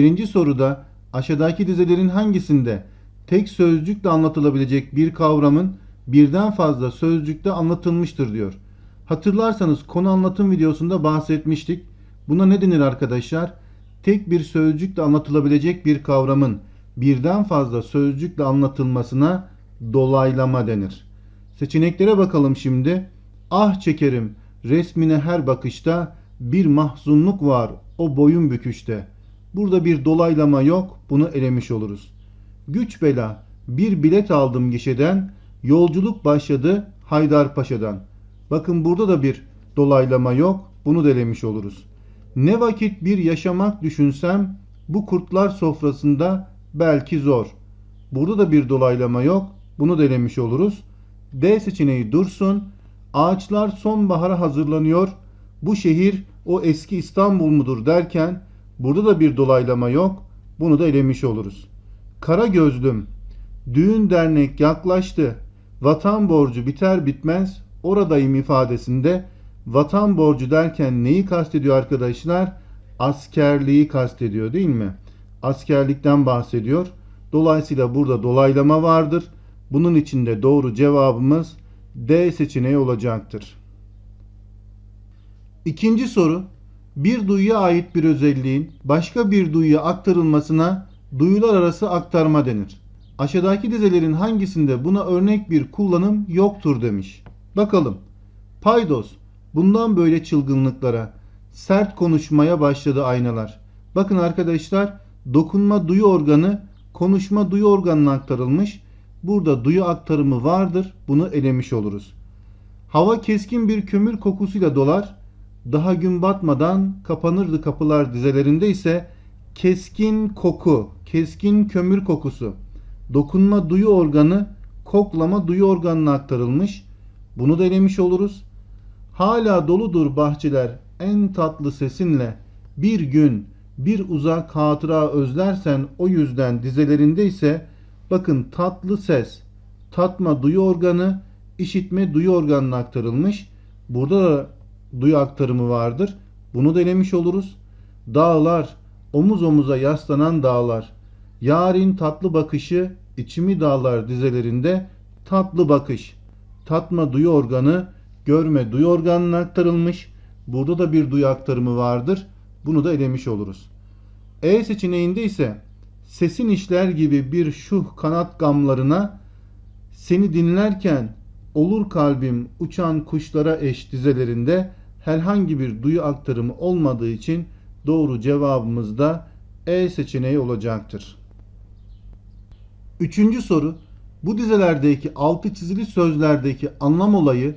Birinci soruda aşağıdaki dizelerin hangisinde tek sözcükle anlatılabilecek bir kavramın birden fazla sözcükte anlatılmıştır diyor. Hatırlarsanız konu anlatım videosunda bahsetmiştik. Buna ne denir arkadaşlar? Tek bir sözcükle anlatılabilecek bir kavramın birden fazla sözcükle anlatılmasına dolaylama denir. Seçeneklere bakalım şimdi. Ah çekerim resmine her bakışta bir mahzunluk var o boyun büküşte. Burada bir dolaylama yok bunu elemiş oluruz. Güç bela bir bilet aldım gişeden yolculuk başladı Haydarpaşa'dan. Bakın burada da bir dolaylama yok bunu da elemiş oluruz. Ne vakit bir yaşamak düşünsem bu kurtlar sofrasında belki zor. Burada da bir dolaylama yok bunu da elemiş oluruz. D seçeneği dursun. Ağaçlar sonbahara hazırlanıyor. Bu şehir o eski İstanbul mudur derken burada da bir dolaylama yok. Bunu da elemiş oluruz. Kara gözlüm. Düğün dernek yaklaştı. Vatan borcu biter bitmez oradayım ifadesinde vatan borcu derken neyi kastediyor arkadaşlar? Askerliği kastediyor değil mi? Askerlikten bahsediyor. Dolayısıyla burada dolaylama vardır. Bunun için de doğru cevabımız D seçeneği olacaktır. İkinci soru. Bir duyuya ait bir özelliğin başka bir duyuya aktarılmasına duyular arası aktarma denir. Aşağıdaki dizelerin hangisinde buna örnek bir kullanım yoktur demiş. Bakalım. Paydos. Bundan böyle çılgınlıklara, sert konuşmaya başladı aynalar. Bakın arkadaşlar, dokunma duyu organı konuşma duyu organına aktarılmış. Burada duyu aktarımı vardır. Bunu elemiş oluruz. Hava keskin bir kömür kokusuyla dolar. Daha gün batmadan kapanırdı kapılar dizelerinde ise keskin koku, keskin kömür kokusu. Dokunma duyu organı koklama duyu organına aktarılmış. Bunu da elemiş oluruz. Hala doludur bahçeler en tatlı sesinle. Bir gün bir uzak hatıra özlersen o yüzden dizelerinde ise bakın tatlı ses, tatma duyu organı, işitme duyu organına aktarılmış. Burada da duyu aktarımı vardır. Bunu da elemiş oluruz. Dağlar, omuz omuza yaslanan dağlar. Yarın tatlı bakışı, içimi dağlar dizelerinde tatlı bakış. Tatma duyu organı, görme duyu organına aktarılmış. Burada da bir duyu aktarımı vardır. Bunu da elemiş oluruz. E seçeneğinde ise sesin işler gibi bir şuh kanat gamlarına seni dinlerken olur kalbim uçan kuşlara eş dizelerinde herhangi bir duyu aktarımı olmadığı için doğru cevabımız da E seçeneği olacaktır. Üçüncü soru. Bu dizelerdeki altı çizili sözlerdeki anlam olayı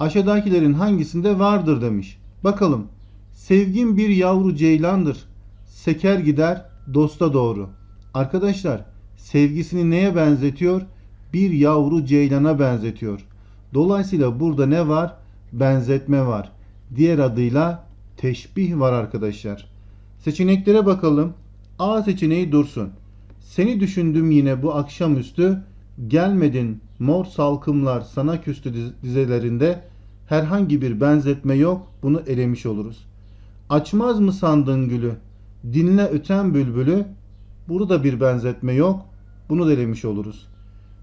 aşağıdakilerin hangisinde vardır demiş. Bakalım. Sevgin bir yavru ceylandır. Seker gider dosta doğru. Arkadaşlar sevgisini neye benzetiyor? Bir yavru ceylana benzetiyor. Dolayısıyla burada ne var? Benzetme var. Diğer adıyla teşbih var arkadaşlar. Seçeneklere bakalım. A seçeneği dursun. Seni düşündüm yine bu akşamüstü. Gelmedin mor salkımlar sana küstü dizelerinde herhangi bir benzetme yok. Bunu elemiş oluruz. Açmaz mı sandın gülü? Dinle öten bülbülü. Burada bir benzetme yok. Bunu da elemiş oluruz.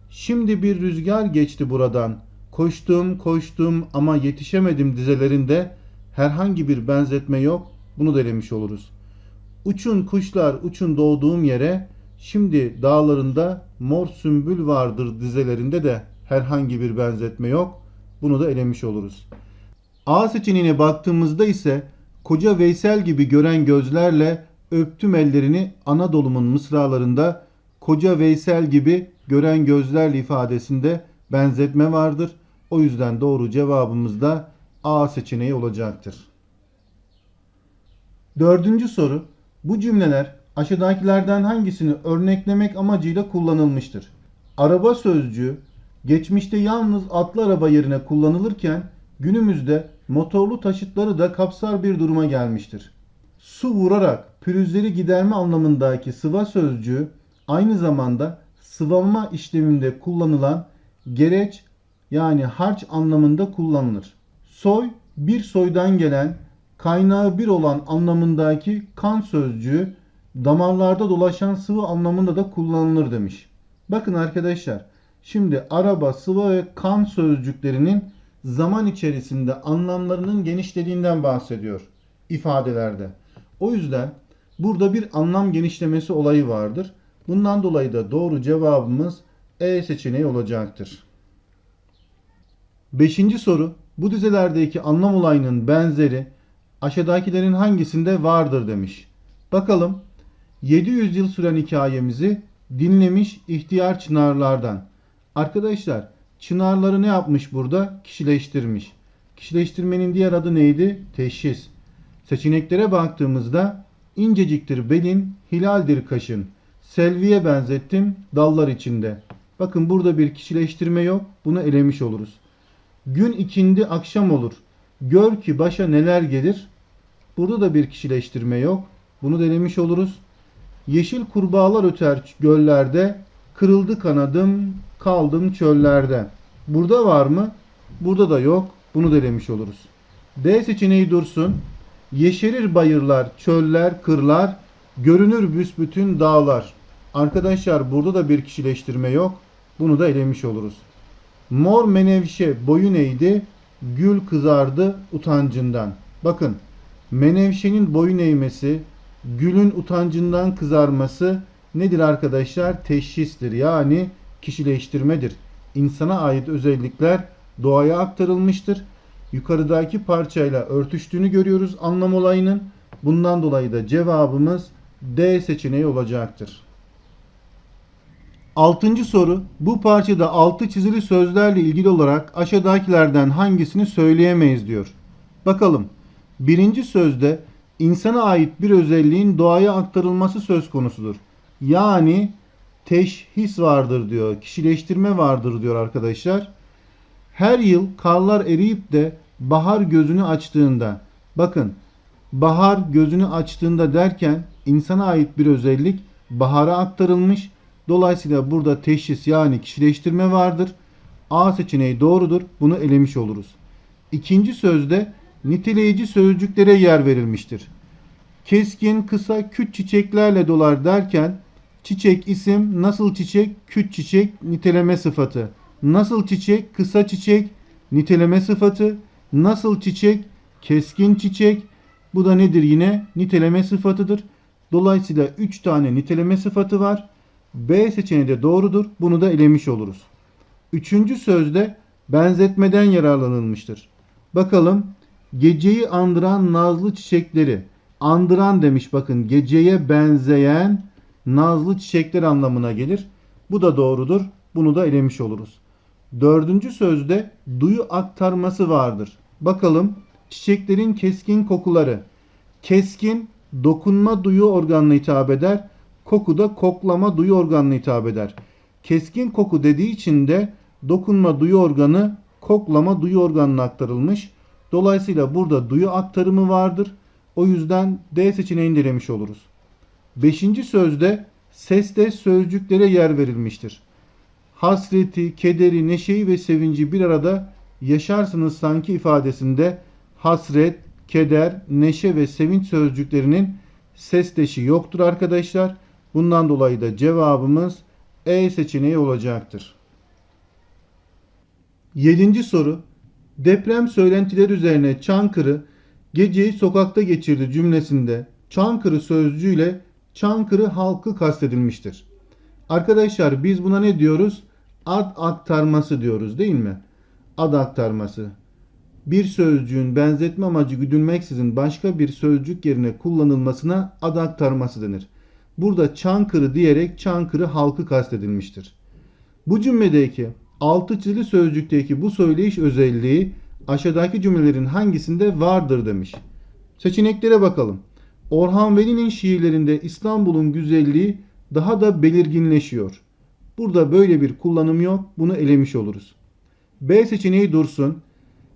Şimdi bir rüzgar geçti buradan. Koştum koştum ama yetişemedim dizelerinde herhangi bir benzetme yok. Bunu da oluruz. Uçun kuşlar uçun doğduğum yere şimdi dağlarında mor sümbül vardır dizelerinde de herhangi bir benzetme yok. Bunu da elemiş oluruz. A seçeneğine baktığımızda ise koca Veysel gibi gören gözlerle öptüm ellerini Anadolu'nun mısralarında koca Veysel gibi gören gözlerle ifadesinde benzetme vardır. O yüzden doğru cevabımız da A seçeneği olacaktır. Dördüncü soru. Bu cümleler aşağıdakilerden hangisini örneklemek amacıyla kullanılmıştır? Araba sözcüğü geçmişte yalnız atlı araba yerine kullanılırken günümüzde motorlu taşıtları da kapsar bir duruma gelmiştir. Su vurarak pürüzleri giderme anlamındaki sıva sözcüğü aynı zamanda sıvama işleminde kullanılan gereç yani harç anlamında kullanılır. Soy bir soydan gelen kaynağı bir olan anlamındaki kan sözcüğü damarlarda dolaşan sıvı anlamında da kullanılır demiş. Bakın arkadaşlar şimdi araba, sıvı ve kan sözcüklerinin zaman içerisinde anlamlarının genişlediğinden bahsediyor ifadelerde. O yüzden burada bir anlam genişlemesi olayı vardır. Bundan dolayı da doğru cevabımız E seçeneği olacaktır. Beşinci soru. Bu dizelerdeki anlam olayının benzeri aşağıdakilerin hangisinde vardır demiş. Bakalım 700 yıl süren hikayemizi dinlemiş ihtiyar çınarlardan. Arkadaşlar çınarları ne yapmış burada? Kişileştirmiş. Kişileştirmenin diğer adı neydi? Teşhis. Seçeneklere baktığımızda inceciktir belin, hilaldir kaşın. Selviye benzettim dallar içinde. Bakın burada bir kişileştirme yok. Bunu elemiş oluruz. Gün ikindi akşam olur. Gör ki başa neler gelir. Burada da bir kişileştirme yok. Bunu denemiş oluruz. Yeşil kurbağalar öter göllerde. Kırıldı kanadım, kaldım çöllerde. Burada var mı? Burada da yok. Bunu denemiş oluruz. D seçeneği dursun. Yeşerir bayırlar, çöller, kırlar. Görünür büsbütün dağlar. Arkadaşlar burada da bir kişileştirme yok. Bunu da elemiş oluruz. Mor menevşe boyun eğdi, gül kızardı utancından. Bakın menevşenin boyun eğmesi, gülün utancından kızarması nedir arkadaşlar? Teşhistir yani kişileştirmedir. İnsana ait özellikler doğaya aktarılmıştır. Yukarıdaki parçayla örtüştüğünü görüyoruz anlam olayının. Bundan dolayı da cevabımız D seçeneği olacaktır. Altıncı soru. Bu parçada altı çizili sözlerle ilgili olarak aşağıdakilerden hangisini söyleyemeyiz diyor. Bakalım. Birinci sözde insana ait bir özelliğin doğaya aktarılması söz konusudur. Yani teşhis vardır diyor. Kişileştirme vardır diyor arkadaşlar. Her yıl karlar eriyip de bahar gözünü açtığında bakın bahar gözünü açtığında derken insana ait bir özellik bahara aktarılmış Dolayısıyla burada teşhis yani kişileştirme vardır. A seçeneği doğrudur. Bunu elemiş oluruz. İkinci sözde niteleyici sözcüklere yer verilmiştir. Keskin, kısa, küt çiçeklerle dolar derken çiçek isim, nasıl çiçek, küt çiçek, niteleme sıfatı. Nasıl çiçek, kısa çiçek, niteleme sıfatı. Nasıl çiçek, keskin çiçek. Bu da nedir yine? Niteleme sıfatıdır. Dolayısıyla 3 tane niteleme sıfatı var. B seçeneği de doğrudur. Bunu da elemiş oluruz. Üçüncü sözde benzetmeden yararlanılmıştır. Bakalım geceyi andıran nazlı çiçekleri andıran demiş bakın geceye benzeyen nazlı çiçekler anlamına gelir. Bu da doğrudur. Bunu da elemiş oluruz. Dördüncü sözde duyu aktarması vardır. Bakalım çiçeklerin keskin kokuları. Keskin dokunma duyu organına hitap eder. Koku da koklama duyu organına hitap eder. Keskin koku dediği için de dokunma duyu organı koklama duyu organına aktarılmış. Dolayısıyla burada duyu aktarımı vardır. O yüzden D seçeneğini denemiş oluruz. Beşinci sözde seste sözcüklere yer verilmiştir. Hasreti, kederi, neşeyi ve sevinci bir arada yaşarsınız sanki ifadesinde hasret, keder, neşe ve sevinç sözcüklerinin sesteşi yoktur arkadaşlar. Bundan dolayı da cevabımız E seçeneği olacaktır. Yedinci soru. Deprem söylentileri üzerine Çankırı geceyi sokakta geçirdi cümlesinde Çankırı sözcüğüyle Çankırı halkı kastedilmiştir. Arkadaşlar biz buna ne diyoruz? Ad aktarması diyoruz değil mi? Ad aktarması. Bir sözcüğün benzetme amacı güdülmeksizin başka bir sözcük yerine kullanılmasına ad aktarması denir. Burada Çankırı diyerek Çankırı halkı kastedilmiştir. Bu cümledeki altı çizili sözcükteki bu söyleyiş özelliği aşağıdaki cümlelerin hangisinde vardır demiş. Seçeneklere bakalım. Orhan Veli'nin şiirlerinde İstanbul'un güzelliği daha da belirginleşiyor. Burada böyle bir kullanım yok. Bunu elemiş oluruz. B seçeneği dursun.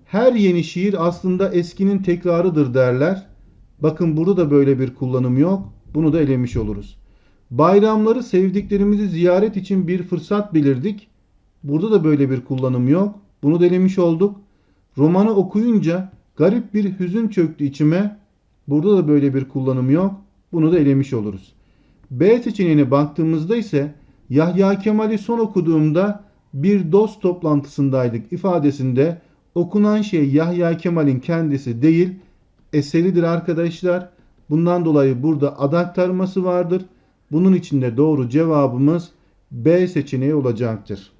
Her yeni şiir aslında eskinin tekrarıdır derler. Bakın burada da böyle bir kullanım yok. Bunu da elemiş oluruz. Bayramları sevdiklerimizi ziyaret için bir fırsat bilirdik. Burada da böyle bir kullanım yok. Bunu da olduk. Romanı okuyunca garip bir hüzün çöktü içime. Burada da böyle bir kullanım yok. Bunu da elemiş oluruz. B seçeneğine baktığımızda ise Yahya Kemal'i son okuduğumda bir dost toplantısındaydık ifadesinde okunan şey Yahya Kemal'in kendisi değil eseridir arkadaşlar. Bundan dolayı burada ad aktarması vardır. Bunun için de doğru cevabımız B seçeneği olacaktır.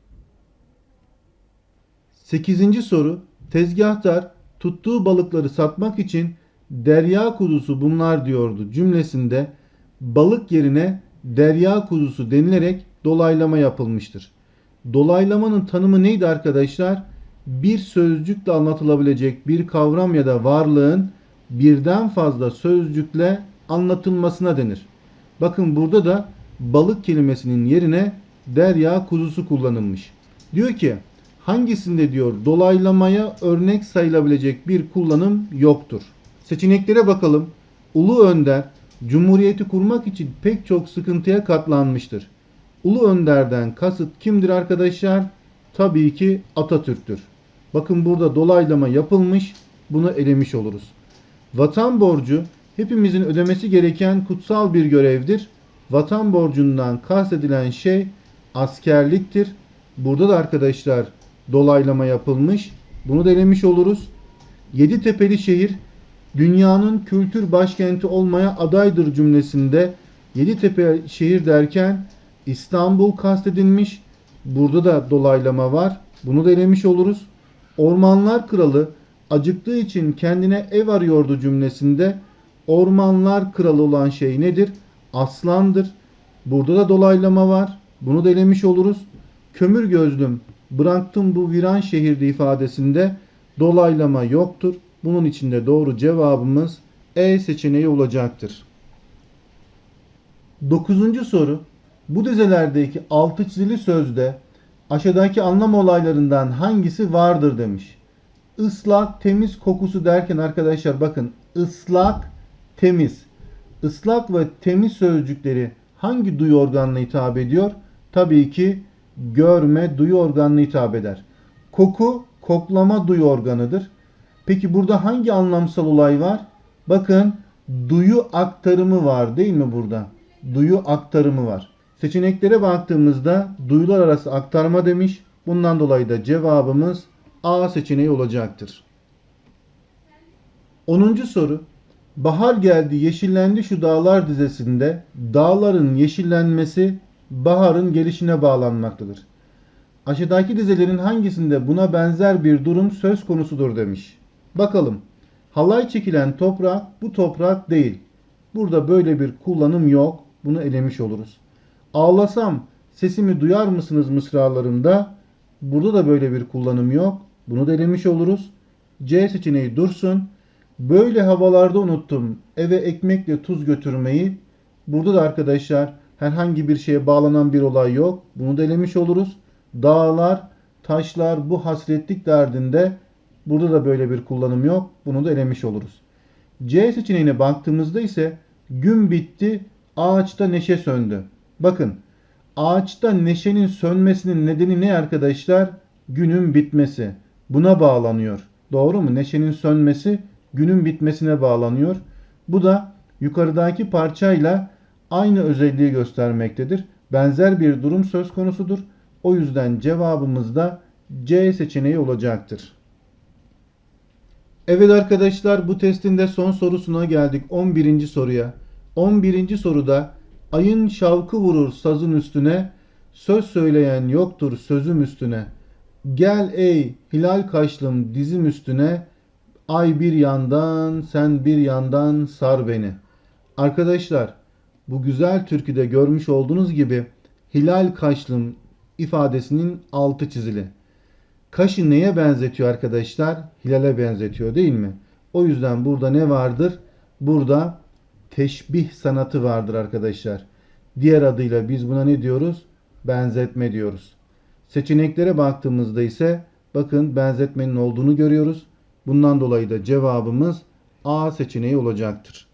8. soru. Tezgahtar tuttuğu balıkları satmak için derya kuzusu bunlar diyordu cümlesinde balık yerine derya kuzusu denilerek dolaylama yapılmıştır. Dolaylamanın tanımı neydi arkadaşlar? Bir sözcükle anlatılabilecek bir kavram ya da varlığın birden fazla sözcükle anlatılmasına denir. Bakın burada da balık kelimesinin yerine derya kuzusu kullanılmış. Diyor ki hangisinde diyor dolaylamaya örnek sayılabilecek bir kullanım yoktur. Seçeneklere bakalım. Ulu Önder Cumhuriyeti kurmak için pek çok sıkıntıya katlanmıştır. Ulu Önder'den kasıt kimdir arkadaşlar? Tabii ki Atatürk'tür. Bakın burada dolaylama yapılmış. Bunu elemiş oluruz. Vatan borcu hepimizin ödemesi gereken kutsal bir görevdir. Vatan borcundan kastedilen şey askerliktir. Burada da arkadaşlar dolaylama yapılmış. Bunu da elemiş oluruz. Yeditepe'li şehir dünyanın kültür başkenti olmaya adaydır cümlesinde Yeditepe şehir derken İstanbul kastedilmiş. Burada da dolaylama var. Bunu da elemiş oluruz. Ormanlar kralı acıktığı için kendine ev arıyordu cümlesinde ormanlar kralı olan şey nedir? Aslandır. Burada da dolaylama var. Bunu da oluruz. Kömür gözlüm bıraktım bu viran şehirde ifadesinde dolaylama yoktur. Bunun içinde doğru cevabımız E seçeneği olacaktır. Dokuzuncu soru. Bu dizelerdeki altı çizili sözde aşağıdaki anlam olaylarından hangisi vardır demiş. Islak, temiz kokusu derken arkadaşlar bakın ıslak, temiz. Islak ve temiz sözcükleri hangi duyu organına hitap ediyor? Tabii ki görme duyu organına hitap eder. Koku koklama duyu organıdır. Peki burada hangi anlamsal olay var? Bakın duyu aktarımı var değil mi burada? Duyu aktarımı var. Seçeneklere baktığımızda duyular arası aktarma demiş. Bundan dolayı da cevabımız A seçeneği olacaktır. 10. soru. Bahar geldi yeşillendi şu dağlar dizesinde dağların yeşillenmesi baharın gelişine bağlanmaktadır. Aşağıdaki dizelerin hangisinde buna benzer bir durum söz konusudur demiş. Bakalım. Halay çekilen toprak bu toprak değil. Burada böyle bir kullanım yok. Bunu elemiş oluruz. Ağlasam sesimi duyar mısınız mısralarında? Burada da böyle bir kullanım yok. Bunu da elemiş oluruz. C seçeneği dursun. Böyle havalarda unuttum eve ekmekle tuz götürmeyi. Burada da arkadaşlar herhangi bir şeye bağlanan bir olay yok. Bunu da elemiş oluruz. Dağlar, taşlar bu hasretlik derdinde burada da böyle bir kullanım yok. Bunu da elemiş oluruz. C seçeneğine baktığımızda ise gün bitti, ağaçta neşe söndü. Bakın ağaçta neşenin sönmesinin nedeni ne arkadaşlar? Günün bitmesi. Buna bağlanıyor. Doğru mu? Neşenin sönmesi günün bitmesine bağlanıyor. Bu da yukarıdaki parçayla aynı özelliği göstermektedir. Benzer bir durum söz konusudur. O yüzden cevabımız da C seçeneği olacaktır. Evet arkadaşlar bu testin de son sorusuna geldik. 11. soruya. 11. soruda ayın şavkı vurur sazın üstüne, söz söyleyen yoktur sözüm üstüne. Gel ey hilal kaşlım dizim üstüne, ay bir yandan sen bir yandan sar beni. Arkadaşlar bu güzel türküde görmüş olduğunuz gibi hilal kaşlım ifadesinin altı çizili. Kaşı neye benzetiyor arkadaşlar? Hilale benzetiyor değil mi? O yüzden burada ne vardır? Burada teşbih sanatı vardır arkadaşlar. Diğer adıyla biz buna ne diyoruz? Benzetme diyoruz. Seçeneklere baktığımızda ise bakın benzetmenin olduğunu görüyoruz. Bundan dolayı da cevabımız A seçeneği olacaktır.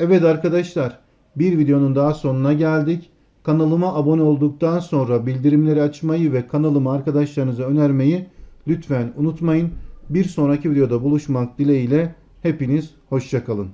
Evet arkadaşlar bir videonun daha sonuna geldik. Kanalıma abone olduktan sonra bildirimleri açmayı ve kanalımı arkadaşlarınıza önermeyi lütfen unutmayın. Bir sonraki videoda buluşmak dileğiyle hepiniz hoşçakalın.